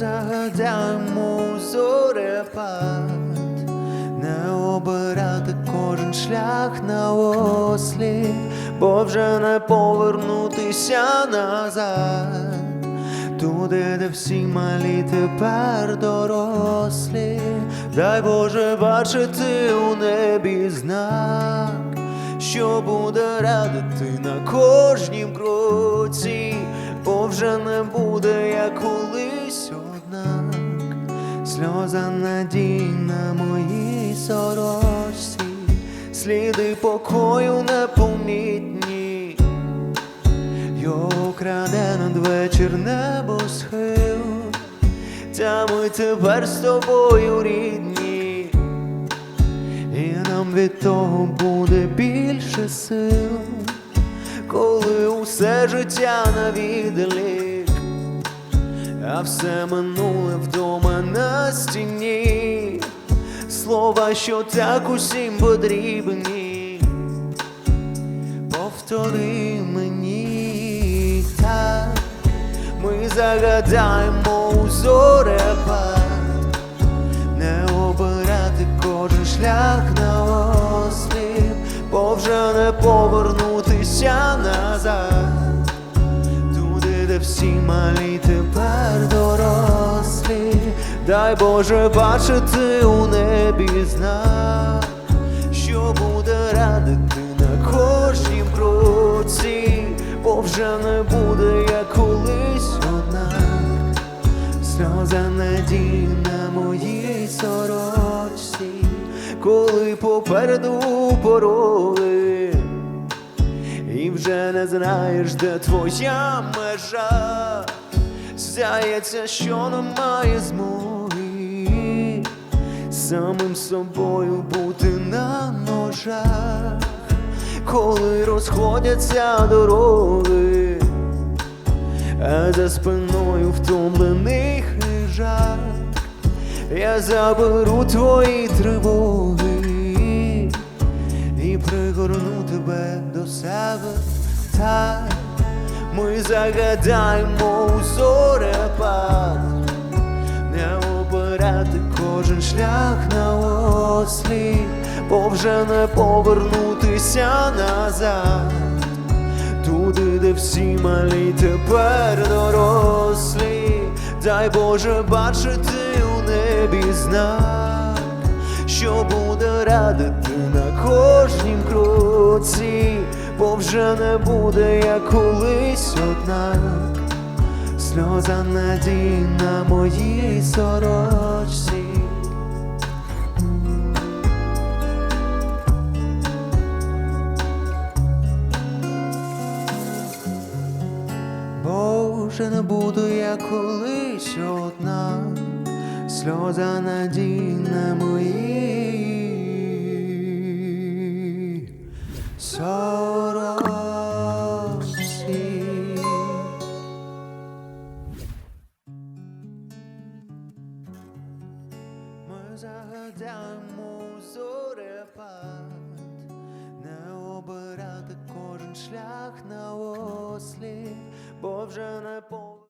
загадаємо зорепад, не обирати кожен шлях на осліп, бо вже не повернутися назад. Туди, де всі малі тепер дорослі, дай Боже бачити у небі знак, що буде радити на кожнім кроці, вже не буде як колись однак, сльоза надій на моїй сорочці, сліди покою непомітні. Його краде надвечір небосхил, Та ми тепер з тобою рідні, і нам від того буде більше сил, коли усе життя на відлік, а все минуле вдома на стіні, слова, що так усім потрібні повтори мені. Так, ми загадаємо у зорепад, не обирати кожен шлях на осліп, бо вже не повернутися назад, туди, де всі малі тепер дорослі, дай Боже бачити у небі знак що буде радити на кожнім кроці, бо вже не буде як колись однак, сльоза надій на моїй сорочці, коли попереду пороги, і вже не знаєш, де твоя межа, здається, що немає змоги самим собою бути на ножах, коли розходяться дороги, а за спиною втомлений хижак, я заберу твої тривоги пригорну тебе до себе. Так. Ми загадаємо у зорепад не обирати кожен шлях на осліп, бо вже не повернутися назад, туди, де всі малі тепер дорослі, дай Боже бачити у небі знак, що буде радити кожнім кроці, бо вже не буде як колись однак сльоза надій на моїй сорочці. Вже не буду я колись одна, сльоза надій на моїй сорочці. Ми загадаємо у зорепад, не обирати кожен шлях на осліп, бо вже не по